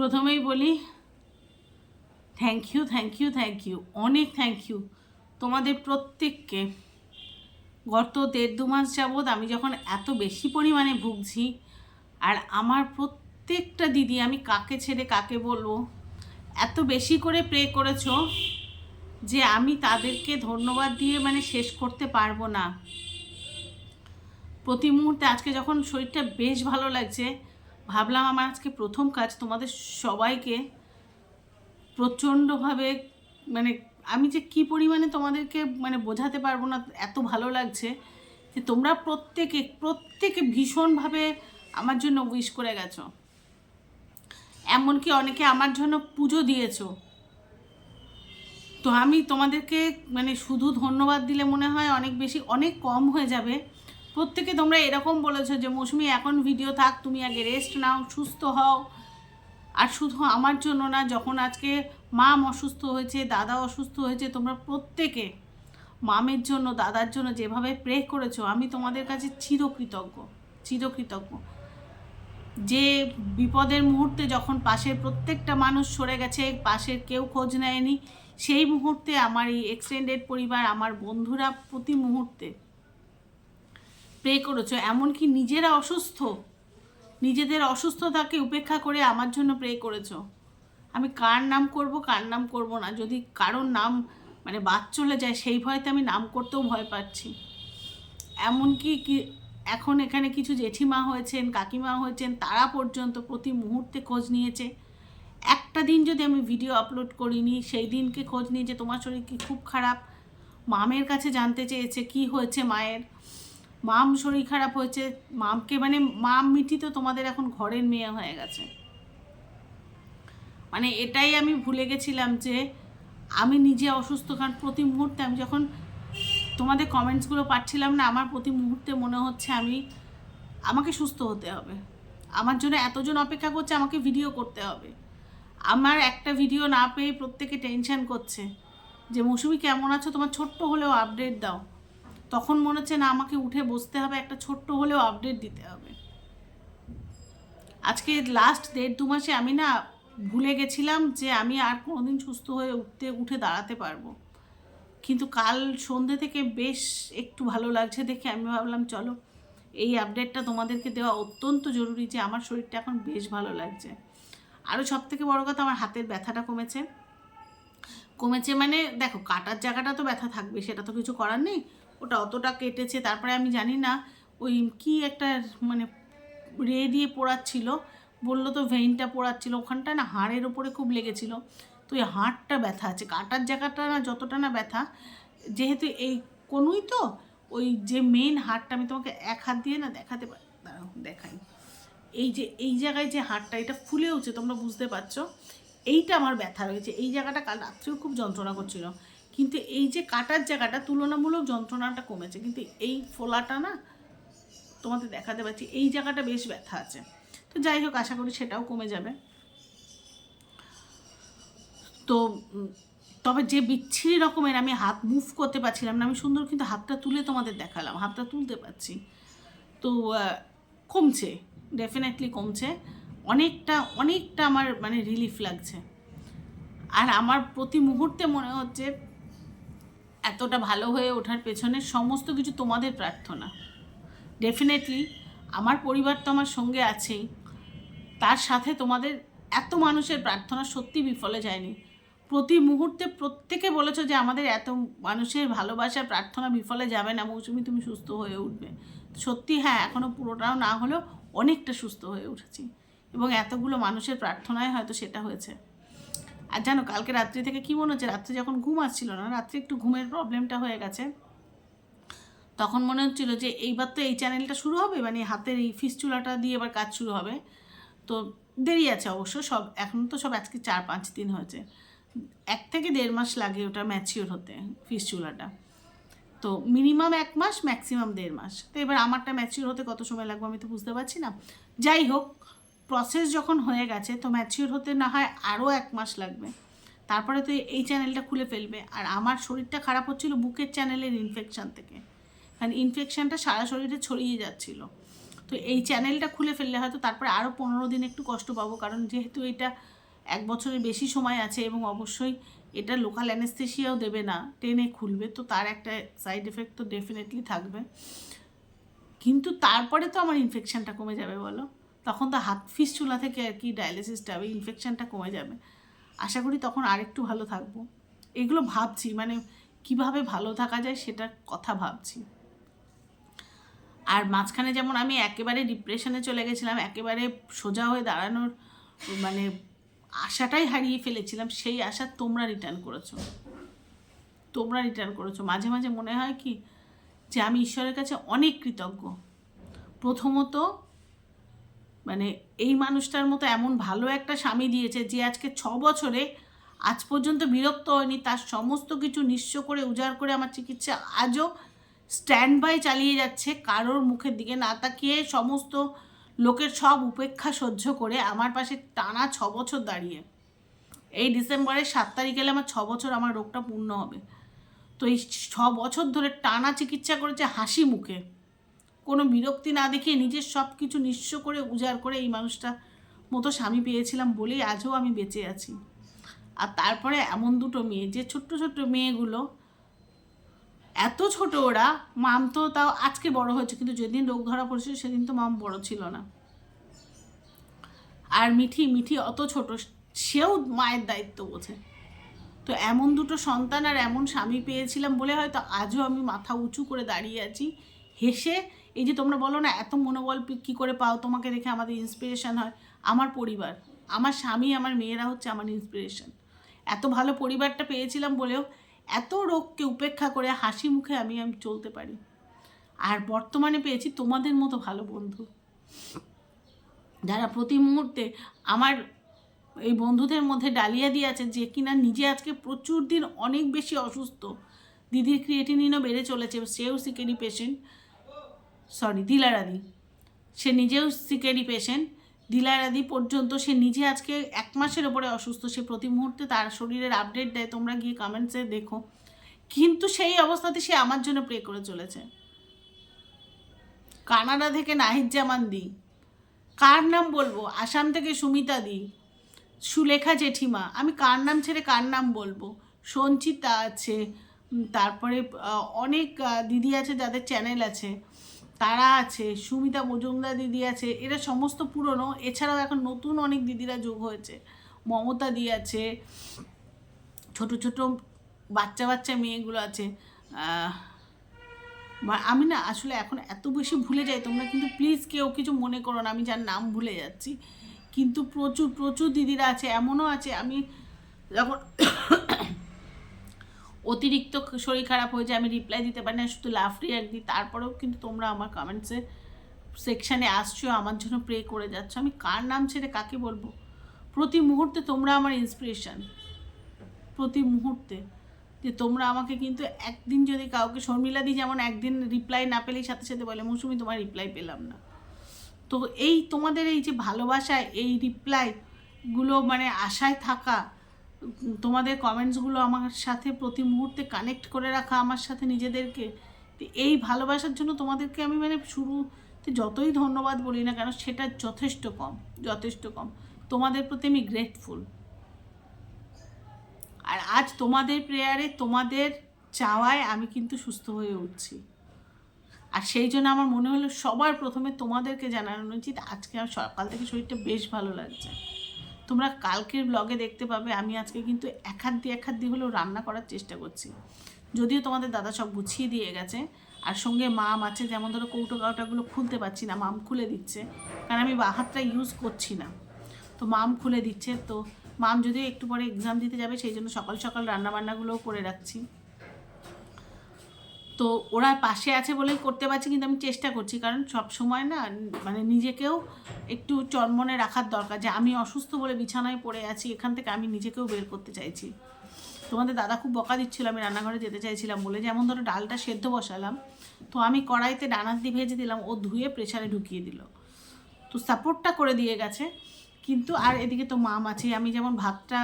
প্রথমেই বলি thank you thank you thank you অনেক থ্যাংক ইউ তোমাদের প্রত্যেককে। গত দেড় দু মাস যাবৎ আমি যখন এত বেশি পরিমাণে ভুগছি, আর আমার প্রত্যেকটা দিদি আমি কাকে ছেড়ে কাকে বলব, এত বেশি করে প্রে করেছ যে আমি তাদেরকে ধন্যবাদ দিয়ে মানে শেষ করতে পারব না। প্রতি মুহূর্তে আজকে যখন শরীরটা বেশ ভালো লাগছে ভাবলাম আমার আজকে প্রথম কাজ তোমাদের সবাইকে প্রচণ্ডভাবে মানে আমি যে কি পরিমাণে তোমাদেরকে মানে বোঝাতে পারব না, এত ভালো লাগছে যে তোমরা প্রত্যেকে প্রত্যেকে ভীষণভাবে আমার জন্য উইশ করে গেছো। এমনকি অনেকে আমার জন্য পুজো দিয়েছ। তো আমি তোমাদেরকে মানে শুধু ধন্যবাদ দিলে মনে হয় অনেক বেশি, অনেক কম হয়ে যাবে। প্রত্যেকে তোমরা এরকম বলেছ যে, মৌসুমি, এখন ভিডিও থাক, তুমি আগে রেস্ট নাও, সুস্থ হও। আর শুধু আমার জন্য না, যখন আজকে মাম অসুস্থ হয়েছে, দাদা অসুস্থ হয়েছে, তোমরা প্রত্যেকে মামের জন্য, দাদার জন্য যেভাবে প্রে করেছ, আমি তোমাদের কাছে চিরকৃতজ্ঞ চিরকৃতজ্ঞ। যে বিপদের মুহূর্তে যখন পাশের প্রত্যেকটা মানুষ সরে গেছে, পাশের কেউ খোঁজ নেয়নি, সেই মুহূর্তে আমার এই এক্সটেন্ডেড পরিবার, আমার বন্ধুরা প্রতি মুহূর্তে প্রে করেছ, এমনকি নিজেরা অসুস্থ, নিজেদের অসুস্থতাকে উপেক্ষা করে আমার জন্য প্রে করেছ। আমি কার নাম করব, কার নাম করব না, যদি কারোর নাম মানে বাদ চলে যায়, সেই ভয়তে আমি নাম করতেও ভয় পাচ্ছি। এমনকি কি, এখন এখানে কিছু জেঠিমা হয়েছেন, কাকিমা হয়েছেন, তারা পর্যন্ত প্রতি মুহূর্তে খোঁজ নিয়েছে। একটা দিন যদি আমি ভিডিও আপলোড করিনি, সেই দিনকে খোঁজ নিয়েছে তোমার শরীর কি খুব খারাপ, মামের কাছে জানতে চেয়েছে কি হয়েছে মায়ের। মাম শরীর খারাপ হয়েছে, মামকে মানে মাম মিঠি তো তোমাদের এখন ঘরের মেয়ে হয়ে গেছে। মানে এটাই আমি ভুলে গেছিলাম যে আমি নিজে অসুস্থ, কারণ প্রতি মুহূর্তে আমি যখন তোমাদের কমেন্টসগুলো পাচ্ছিলাম না, আমার প্রতি মুহূর্তে মনে হচ্ছে আমি, আমাকে সুস্থ হতে হবে। আমার জন্য এতজন অপেক্ষা করছে, আমাকে ভিডিও করতে হবে। আমার একটা ভিডিও না পেয়ে প্রত্যেকে টেনশন করছে যে, মৌসুমি কেমন আছো? তোমার ছোট্ট হলেও আপডেট দাও। তখন মনে হচ্ছে না আমাকে উঠে বসতে হবে, একটা ছোট্ট হলেও আপডেট দিতে হবে। আজকে লাস্ট দেড় দু মাসে আমি না ভুলে গেছিলাম যে আমি আর কোনোদিন সুস্থ হয়ে উঠতে, উঠে দাঁড়াতে পারব। কিন্তু কাল সন্ধে থেকে বেশ একটু ভালো লাগছে দেখে আমি ভাবলাম, চলো এই আপডেটটা তোমাদেরকে দেওয়া অত্যন্ত জরুরি যে আমার শরীরটা এখন বেশ ভালো লাগছে। আরও সব থেকে বড়ো কথা, আমার হাতের ব্যথাটা কমেছে। কমেছে মানে দেখো, কাটার জায়গাটা তো ব্যথা থাকবে, সেটা তো কিছু করার নেই। ওটা অতটা কেটেছে। তারপরে আমি জানি না ওই কি একটা মানে রে দিয়ে পোড়াচ্ছিল। বলল তো ভেইনটা পোড়াচ্ছিল। ওখানটা না হাড়ের ওপরে খুব লেগেছিল। তো এই হাড়টা ব্যথা আছে। কাটার জায়গাটা না যতটা না ব্যথা। যেহেতু এই কোনোই তো, ওই যে মেন হাড়টা আমি তোমাকে এক হাত দিয়ে না দেখাতে পারি দেখাই। এই যে, এই জায়গায় যে হাড়টা, এটা ফুলেওছে, তোমরা বুঝতে পারছ। এইটা আমার ব্যথা রয়েছে। এই জায়গাটা কাল রাত্রেও খুব যন্ত্রণা করছিল। কিন্তু এই যে কাটার জায়গাটা তুলনামূলক যন্ত্রণাটা কমেছে, কিন্তু এই ফোলাটা না তোমাদের দেখাতে পাচ্ছি, এই জায়গাটা বেশ ব্যথা আছে। তো যাই হোক, আশা করি সেটাও কমে যাবে। তো তবে যে বিচ্ছিরি রকমের আমি হাত মুভ করতে পারছিলাম না, আমি সুন্দর কিন্তু হাতটা তুলে তোমাদের দেখালাম, হাতটা তুলতে পারছি। তো কমছে ডেফিনেটলি কমছে। অনেকটা অনেকটা আমার মানে রিলিফ লাগছে। আর আমার প্রতি মুহূর্তে মনে হচ্ছে এতটা ভালো হয়ে ওঠার পেছনে সমস্ত কিছু তোমাদের প্রার্থনা। ডেফিনেটলি আমার পরিবার তো আমার সঙ্গে আছেই তার সাথে তোমাদের এত মানুষের প্রার্থনা সত্যি বিফলে যায়নি। প্রতি মুহূর্তে প্রত্যেকে বলেছ যে আমাদের এত মানুষের ভালোবাসার প্রার্থনা বিফলে যাবে না, মৌসুমি তুমি সুস্থ হয়ে উঠবে। সত্যি হ্যাঁ এখনও পুরোটাও না হলেও অনেকটা সুস্থ হয়ে উঠেছি। এবং এতগুলো মানুষের প্রার্থনায় হয়তো সেটা হয়েছে। আর জানো, কালকে রাত্রি থেকে কি মনে হচ্ছে, রাত্রে যখন ঘুম আসছিল না, রাত্রে একটু ঘুমের প্রবলেমটা হয়ে গেছে। তখন মনে হচ্ছিল যে এইবার তো এই চ্যানেলটা শুরু হবে মানে হাতের এই ফিস চুলাটা দিয়ে এবার কাজ শুরু হবে। তো দেরি আছে অবশ্য, সব, এখন তো সব আজকে চার পাঁচ দিন হয়েছে। এক থেকে দেড় মাস লাগে ওটা ম্যাচিওর হতে ফিস চুলাটা তো মিনিমাম এক মাস ম্যাক্সিমাম দেড় মাস। তো এবার আমারটা ম্যাচিওর হতে কত সময় লাগবে আমি তো বুঝতে পারছি না। যাই হোক প্রসেস যখন হয়ে গেছে, তো ম্যাচিওর হতে না হয় আরও এক মাস লাগবে। তারপরে তো এই চ্যানেলটা খুলে ফেলবে। আর আমার শরীরটা খারাপ হচ্ছিল বুকের চ্যানেলের ইনফেকশান থেকে। কারণ ইনফেকশানটা সারা শরীরে ছড়িয়ে যাচ্ছিল। তো এই চ্যানেলটা খুলে ফেললে হয়তো তারপরে আরও পনেরো দিন একটু কষ্ট পাবো। কারণ যেহেতু এটা এক বছরের বেশি সময় আছে এবং অবশ্যই এটা লোকাল অ্যানেস্থেশিয়াও দেবে না, টেনে খুলবে। তো তার একটা সাইড এফেক্ট তো ডেফিনেটলি থাকবে। কিন্তু তারপরে তো আমার ইনফেকশানটা কমে যাবে বলো। তখন তো হাত ফিস চুলা থেকে আর কি ডায়ালিসিসটা হবে ইনফেকশানটা কমে যাবে। আশা করি তখন আরেকটু ভালো থাকব। এগুলো ভাবছি মানে কীভাবে ভালো থাকা যায় সেটার কথা ভাবছি। আর মাঝখানে যেমন আমি একেবারে ডিপ্রেশনে চলে গেছিলাম, একেবারে সোজা হয়ে দাঁড়ানোর মানে আশাটাই হারিয়ে ফেলেছিলাম, সেই আশা তোমরা রিটার্ন করেছ। তোমরা রিটার্ন করেছ। মাঝে মাঝে মনে হয় কি যে আমি ঈশ্বরের কাছে অনেক কৃতজ্ঞ। প্রথমত মানে এই মানুষটার মতো এমন ভালো একটা স্বামী দিয়েছে যে আজকে ছ বছরে আজ পর্যন্ত বিরক্ত হয়নি, তার সমস্ত কিছু নিঃস্ব করে উজাড় করে আমার চিকিৎসা আজও স্ট্যান্ড বাই চালিয়ে যাচ্ছে, কারোর মুখের দিকে না তাকিয়ে সমস্ত লোকের সব উপেক্ষা সহ্য করে আমার পাশে টানা ছ বছর দাঁড়িয়ে। এই ডিসেম্বরের সাত তারিখ এলে আমার ছ বছর আমার রোগটা পূর্ণ হবে। তো এই ছ বছর ধরে টানা চিকিৎসা করেছে হাসি মুখে। কোনো বিরক্তি না দেখিয়ে নিজের সব কিছু নিঃস্ব করে উজাড় করে এই মানুষটা মতো স্বামী পেয়েছিলাম বলেই আজও আমি বেঁচে আছি। আর তারপরে এমন দুটো মেয়ে, যে ছোট্ট ছোট্ট মেয়েগুলো, এত ছোট ওরা, মাম তো তাও আজকে বড় হয়েছে, কিন্তু যেদিন রোগ ধরা পড়েছিল সেদিন তো মাম বড় ছিল না। আর মিঠি মিঠি অত ছোট, সেও মায়ের দায়িত্ব বোঝে। তো এমন দুটো সন্তান আর এমন স্বামী পেয়েছিলাম বলে হয়তো আজও আমি মাথা উঁচু করে দাঁড়িয়ে আছি, হেসে এই যে তোমরা বলো না, এত মনোবল কী করে পাও, তোমাকে দেখে আমাদের ইন্সপিরেশান হয়। আমার পরিবার, আমার স্বামী, আমার মেয়েরা হচ্ছে আমার ইন্সপিরেশন এত ভালো পরিবারটা পেয়েছিলাম বলেও এত রোগকে উপেক্ষা করে, হাসি মুখে আমি আমি চলতে পারি। আর বর্তমানে পেয়েছি তোমাদের মতো ভালো বন্ধু। যারা প্রতি মুহূর্তে আমার এই বন্ধুদের মধ্যে ডালিয়া দিয়ে আছে যে কিনা নিজে আজকে প্রচুর দিন অনেক বেশি অসুস্থ। দিদির ক্রিয়েটিনিনও বেড়ে চলেছে, সেও সিকেরি পেশেন্ট সরি, দিলারাদি। সে নিজেও সিকেরি পেশেন্ট দিলারাদি পর্যন্ত সে নিজে আজকে এক মাসের ওপরে অসুস্থ। সে প্রতি মুহূর্তে তার শরীরের আপডেট দেয়। তোমরা গিয়ে কমেন্টসে দেখো। কিন্তু সেই অবস্থাতে সে আমার জন্য প্রে করে চলেছে। কানাডা থেকে নাহিদ জামান দি। কার নাম বলব? আসাম থেকে সুমিতা দি। সুলেখা জেঠিমা। আমি কার নাম ছেড়ে কার নাম বলব? সঞ্চিতা আছে। তারপরে অনেক দিদি আছে যাদের চ্যানেল আছে। তারা আছে, সুমিতা মজুমদার দিদি আছে, এরা সমস্ত পুরনো। এছাড়াও এখন নতুন অনেক দিদিরা যোগ হয়েছে। মমতা দি আছে, ছোট ছোট বাচ্চা বাচ্চা মেয়েগুলো আছে। আমি না আসলে এখন এত বেশি ভুলে যাই, তোমরা কিন্তু প্লিজ কেউ কিছু মনে করো না, আমি যার নাম ভুলে যাচ্ছি। কিন্তু প্রচুর প্রচুর দিদিরা আছে, এমনও আছে, আমি যখন অতিরিক্ত শরীর খারাপ হয়ে যায়, আমি রিপ্লাই দিতে পারি না, শুধু লাফ রিয়াক্ট দিই। তারপরেও কিন্তু তোমরা আমার কমেন্টসে সেকশানে আসছো, আমার জন্য প্রে করে যাচ্ছ। আমি কার নাম ছেড়ে কাকে বলব? প্রতি মুহূর্তে তোমরা আমার ইন্সপিরেশান প্রতি মুহূর্তে। যে তোমরা আমাকে কিন্তু একদিন যদি কাউকে, শর্মিলা দিই যেমন একদিন রিপ্লাই না পেলেই সাথে সাথে বলে, মৌসুমি তোমার রিপ্লাই পেলাম না। তো এই তোমাদের এই যে ভালোবাসায় এই রিপ্লাইগুলো মানে আশায় থাকা তোমাদের কমেন্টসগুলো আমার সাথে প্রতি মুহূর্তে কানেক্ট করে রাখা, আমার সাথে নিজেদেরকে। তো এই ভালোবাসার জন্য তোমাদেরকে আমি মানে শুরুতে যতই ধন্যবাদ বলি না কেন, সেটা যথেষ্ট কম যথেষ্ট কম। তোমাদের প্রতি আমি গ্রেটফুল আর আজ তোমাদের প্রেয়ারে তোমাদের চাওয়ায় আমি কিন্তু সুস্থ হয়ে উঠছি। আর সেই জন্য আমার মনে হলো সবার প্রথমে তোমাদেরকে জানানো উচিত, আজকে আমার সকাল থেকে শরীরটা বেশ ভালো লাগছে। তোমরা কালকের ব্লগে দেখতে পাবে, আমি আজকে কিন্তু এক হাত দিয়ে এক হাত দিয়ে হলেও রান্না করার চেষ্টা করছি। যদিও তোমাদের দাদা সব গুছিয়ে দিয়ে গেছে, আর সঙ্গে মাম আছে, যেমন ধরো কৌটো কাউটাগুলো খুলতে পারছি না, মাম খুলে দিচ্ছে। কারণ আমি বা হাতটা ইউজ করছি না। তো মাম খুলে দিচ্ছে, তো মাম যদিও একটু পরে এক্সাম দিতে যাবে, সেই জন্য সকাল সকাল রান্নাবান্নাগুলোও করে রাখছি। তো ওরা পাশে আছে বলেই করতে পারছি, কিন্তু আমি চেষ্টা করছি। কারণ সব সময় না মানে নিজেকেও একটু চনমনে রাখার দরকার যে আমি অসুস্থ বলে বিছানায় পড়ে আছি, এখান থেকে আমি নিজেকেও বের করতে চাইছি। তোমাদের দাদা খুব বকা দিচ্ছিল, আমি রান্নাঘরে যেতে চাইছিলাম বলে যেমন ধরো ডালটা সেদ্ধ বসালাম, তো আমি কড়াইতে ডানার দিয়ে ভেজে দিলাম, ও ধুয়ে প্রেসারে ঢুকিয়ে দিল। তো সাপোর্টটা করে দিয়ে গেছে, কিন্তু আর এদিকে তো মাম আছে, আমি যেমন ভাতটা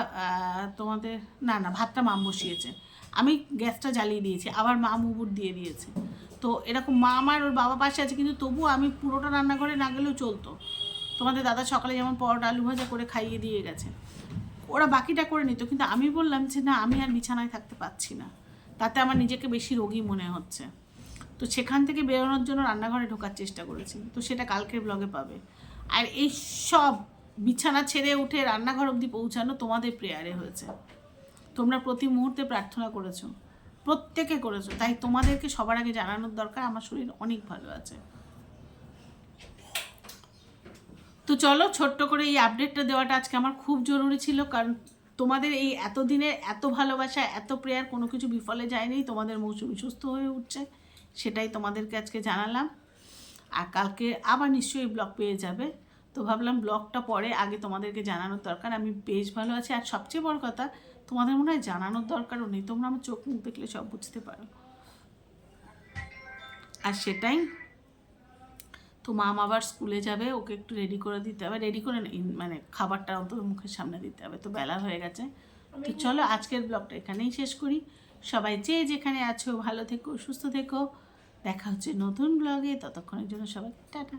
তোমাদের, না না, ভাতটা মাম বসিয়েছে। আমি গ্যাসটা জ্বালিয়ে দিয়েছি, আবার মা মুগুর দিয়ে দিয়েছে। তো এরকম মা আমার ওর বাবা পাশে আছে, কিন্তু তবুও আমি পুরোটা রান্নাঘরে না গেলেও চলতো। তোমাদের দাদা সকালে যেমন পরোটা, আলু ভাজা করে খাইয়ে দিয়ে গেছে। ওরা বাকিটা করে নিত, কিন্তু আমি বললাম যে, না, আমি আর বিছানায় থাকতে পারছি না। তাতে আমার নিজেকে বেশি রোগী মনে হচ্ছে। তো সেখান থেকে বেরোনোর জন্য রান্নাঘরে ঢোকার চেষ্টা করেছি, তো সেটা কালকের ব্লগে পাবে। আর এই সব বিছানা ছেড়ে উঠে রান্নাঘর অবধি পৌঁছানো তোমাদের প্রেয়ারে হয়েছে। তোমরা প্রতি মুহূর্তে প্রার্থনা করেছ। প্রত্যেকে করেছ। তাই তোমাদেরকে সবার আগে জানানোর দরকার, আমার শরীর অনেক ভালো আছে। তো চলো, ছোট্ট করে এই আপডেটটা দেওয়াটা আজকে আমার খুব জরুরি ছিল, কারণ তোমাদের এই এতদিনের এত ভালোবাসা, এত প্রেয়ার কোনো কিছু বিফলে যায়নি, তোমাদের মৌসুমি সুস্থ হয়ে উঠছে, সেটাই তোমাদেরকে আজকে জানালাম। আর কালকে আবার নিশ্চয়ই ব্লগ পেয়ে যাবে। তো ভাবলাম ব্লগটা পরে আগে তোমাদেরকে জানানোর দরকার, আমি বেশ ভালো আছি। আর সবচেয়ে বড় কথা তোমাদের মনে হয় জানানোর দরকারও নেই? তোমরা আমার চোখ মুখ দেখলে সব বুঝতে পারো। আর সেটাই, তো মাম আবার স্কুলে যাবে, ওকে একটু রেডি করে দিতে হবে। রেডি করে মানে খাবারটা অন্তত মুখের সামনে দিতে হবে, তো বেলা হয়ে গেছে। তো চলো, আজকের ব্লগটা এখানেই শেষ করি। সবাই যে যেখানে আছো, ভালো থেকো, সুস্থ থেকো। দেখা হচ্ছে নতুন ব্লগে ততক্ষণের জন্য সবাই টাটা।